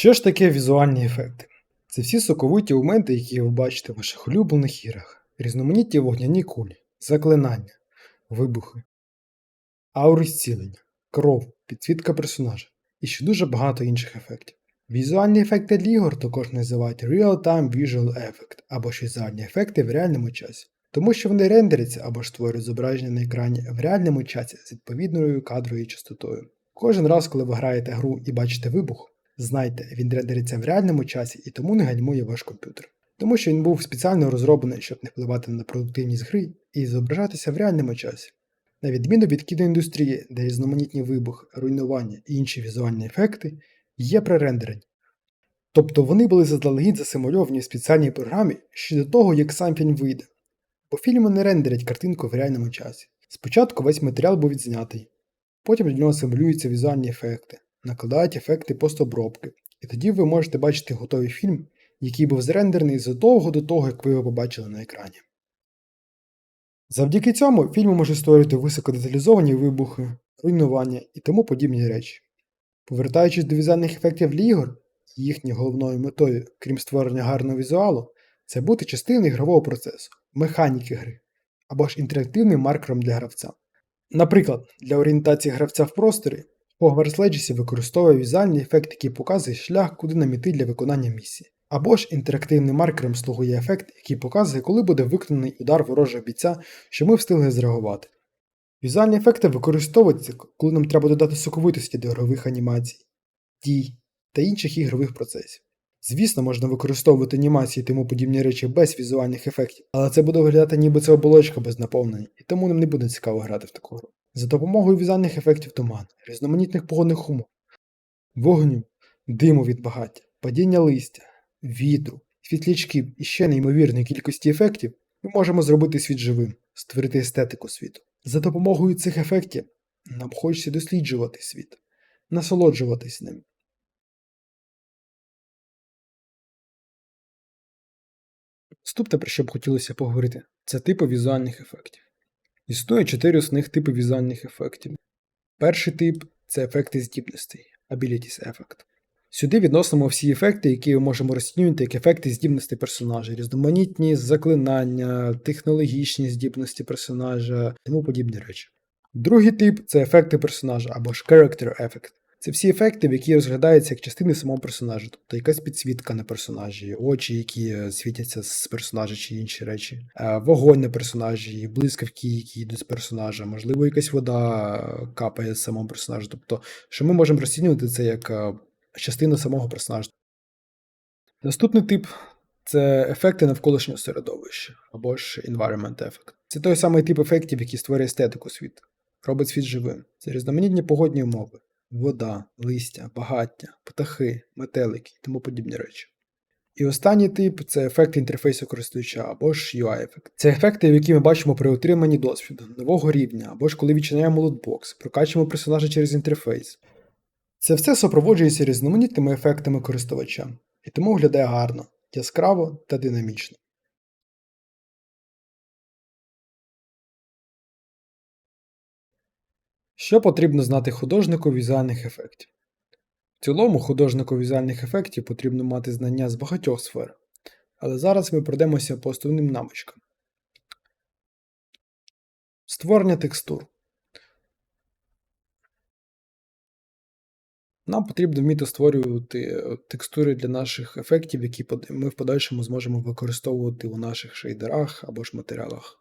Що ж таке візуальні ефекти? Це всі соковиті моменти, які ви бачите в ваших улюблених іграх, різноманітні вогняні кулі, заклинання, вибухи, аури зцілення, кров, підсвітка персонажа і ще дуже багато інших ефектів. Візуальні ефекти для ігор також називають Real-Time Visual Effect або ж візуальні ефекти в реальному часі, тому що вони рендеряться або ж створюють зображення на екрані в реальному часі з відповідною кадровою частотою. Кожен раз, коли ви граєте гру і бачите вибух, знайте, він рендериться в реальному часі і тому не гальмує ваш комп'ютер. Тому що він був спеціально розроблений, щоб не впливати на продуктивність гри і зображатися в реальному часі. На відміну від кіноіндустрії, де різноманітні вибухи, руйнування і інші візуальні ефекти є пререндерені. Тобто вони були заздалегідь засимульовані в спеціальній програмі ще до того, як сам фільм вийде. Бо фільми не рендерять картинку в реальному часі. Спочатку весь матеріал був відзнятий, потім для нього симулюються візуальні ефекти, накладають ефекти постобробки, і тоді ви можете бачити готовий фільм, який був зрендерний задовго до того, як ви його побачили на екрані. Завдяки цьому фільми можуть створювати високодеталізовані вибухи, руйнування і тому подібні речі. Повертаючись до візуальних ефектів для ігор, їхньою головною метою, крім створення гарного візуалу, це бути частиною ігрового процесу, механіки гри або ж інтерактивним маркером для гравця. Наприклад, для орієнтації гравця в просторі Hogwarts Legacy використовує візуальний ефект, який показує шлях, куди нам іти для виконання місії. Або ж інтерактивним маркером слугує ефект, який показує, коли буде виконаний удар ворожого бійця, що ми встигли зреагувати. Візуальні ефекти використовуються, коли нам треба додати соковитості до ігрових анімацій, дій та інших ігрових процесів. Звісно, можна використовувати анімації і тому подібні речі без візуальних ефектів, але це буде виглядати ніби це оболочка без наповнення, і тому нам не буде цікаво грати в таку гру. За допомогою візуальних ефектів туман, різноманітних погодних умов, вогню, диму від багаття, падіння листя, вітру, світлячків і ще неймовірної кількості ефектів, ми можемо зробити світ живим, створити естетику світу. За допомогою цих ефектів нам хочеться досліджувати світ, насолоджуватись ним. Наступне, про що б хотілося поговорити, це типи візуальних ефектів. Існує чотири основних типи візуальних ефектів. Перший тип це ефекти здібностей Abilities Effect. Сюди відносимо всі ефекти, які ми можемо розцінювати як ефекти здібності персонажа, різноманітні заклинання, технологічні здібності персонажа тому подібні речі. Другий тип це ефекти персонажа або ж Character Effect. Це всі ефекти, які розглядаються як частини самого персонажа, тобто якась підсвітка на персонажі, очі, які світяться з персонажа чи інші речі, е, вогонь на персонажі, блискавки, які йдуть з персонажа, можливо, якась вода капає з самого персонажа. Тобто, що ми можемо розцінювати це як е, частину самого персонажа. Наступний тип це ефекти навколишнього середовища або ж environment effect. Це той самий тип ефектів, який створює естетику світу, робить світ живим. Це різноманітні погодні умови вода, листя, багаття, птахи, метелики і тому подібні речі. І останній тип це ефекти інтерфейсу користувача або ж UI-ефект. Це ефекти, які ми бачимо при отриманні досвіду, нового рівня, або ж коли відчиняємо лутбокс, прокачуємо персонажа через інтерфейс. Це все супроводжується різноманітними ефектами користувача, і тому виглядає гарно, яскраво та динамічно. Що потрібно знати художнику візуальних ефектів? В цілому, художнику візуальних ефектів потрібно мати знання з багатьох сфер, але зараз ми пройдемося по основним навичкам. Створення текстур. Нам потрібно вміти створювати е, текстури для наших ефектів, які ми в подальшому зможемо використовувати у наших шейдерах або ж матеріалах.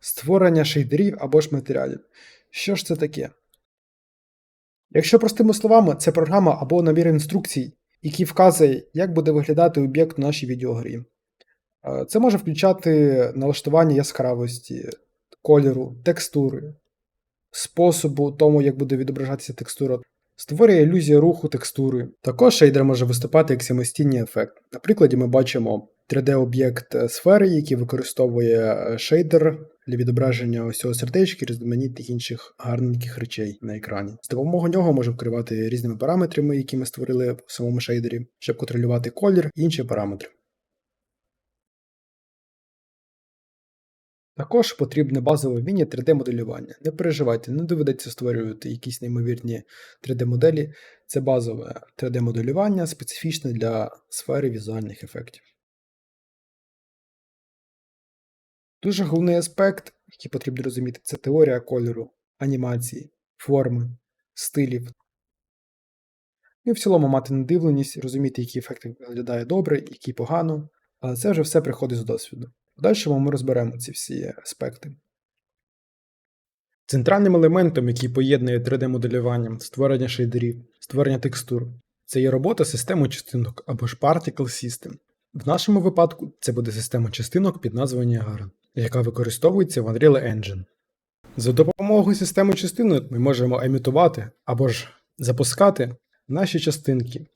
Створення шейдерів або ж матеріалів. Що ж це таке? Якщо простими словами, це програма або набір інструкцій, який вказує, як буде виглядати об'єкт в нашій відеогрі. Е, це може включати налаштування яскравості, кольору, текстури, способу тому, як буде відображатися текстура, створює ілюзію руху текстури. Також шейдер може виступати як самостійний ефект. На прикладі ми бачимо 3D-об'єкт сфери, який використовує е, шейдер для відображення ось цього сердечки, різноманітних інших гарненьких речей на екрані. З допомогою нього можемо керувати різними параметрами, які ми створили в самому шейдері, щоб контролювати колір і інші параметри. Також потрібне базове вміння 3D-моделювання. Не переживайте, не доведеться створювати якісь неймовірні 3D-моделі. Це базове 3D-моделювання, специфічне для сфери візуальних ефектів. Дуже головний аспект, який потрібно розуміти, це теорія кольору, анімації, форми, стилів. І в цілому мати надивленість, розуміти, який ефект виглядає добре, який погано, але це вже все приходить з досвіду. В дальшому ми розберемо ці всі аспекти. Центральним елементом, який поєднує 3D-моделювання, створення шейдерів, створення текстур, це є робота системи частинок або ж Particle System. В нашому випадку це буде система частинок під назвою Niagara, яка використовується в Unreal Engine. За допомогою системи частинок ми можемо емітувати або ж запускати наші частинки.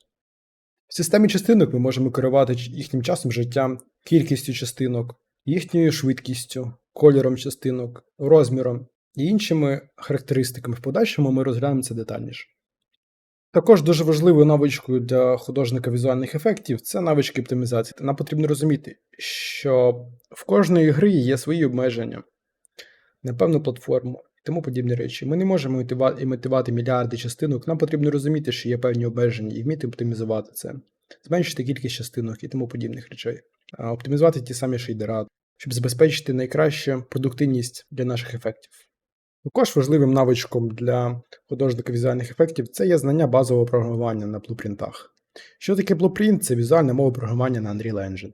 В системі частинок ми можемо керувати їхнім часом життя, кількістю частинок, їхньою швидкістю, кольором частинок, розміром і іншими характеристиками. В подальшому ми розглянемо це детальніше. Також дуже важливою навичкою для художника візуальних ефектів це навички оптимізації. Нам потрібно розуміти, що в кожної гри є свої обмеження на певну платформу і тому подібні речі. Ми не можемо імітувати мільярди частинок, нам потрібно розуміти, що є певні обмеження і вміти оптимізувати це, зменшити кількість частинок і тому подібних речей, оптимізувати ті самі шейдера, щоб забезпечити найкращу продуктивність для наших ефектів. Також важливим навичком для художника візуальних ефектів це є знання базового програмування на блупринтах. Що таке блупринт? Це візуальна мова програмування на Unreal Engine.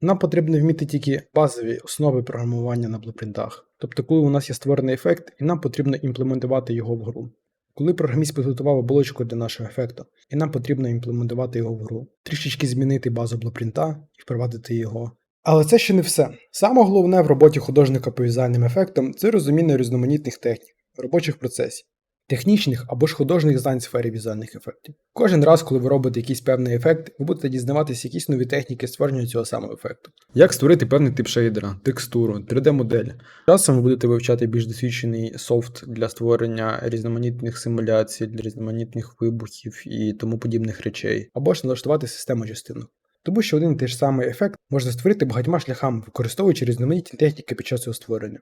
Нам потрібно вміти тільки базові основи програмування на блупринтах. Тобто, коли у нас є створений ефект, і нам потрібно імплементувати його в гру. Коли програміст підготував оболочку для нашого ефекту, і нам потрібно імплементувати його в гру, трішечки змінити базу блупринта і впровадити його. Але це ще не все. Саме головне в роботі художника по візуальним ефектам це розуміння різноманітних технік, робочих процесів, технічних або ж художніх знань в сфері візуальних ефектів. Кожен раз, коли ви робите якийсь певний ефект, ви будете дізнаватися якісь нові техніки створення цього самого ефекту. Як створити певний тип шейдера, текстуру, 3D-модель. Часом ви будете вивчати більш досвідчений софт для створення різноманітних симуляцій, для різноманітних вибухів і тому подібних речей, або ж налаштувати систему частинок. Тому що один і той ж самий ефект можна створити багатьма шляхами, використовуючи різноманітні техніки під час його створення.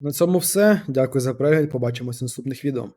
На цьому все. Дякую за перегляд. Побачимось в наступних відео.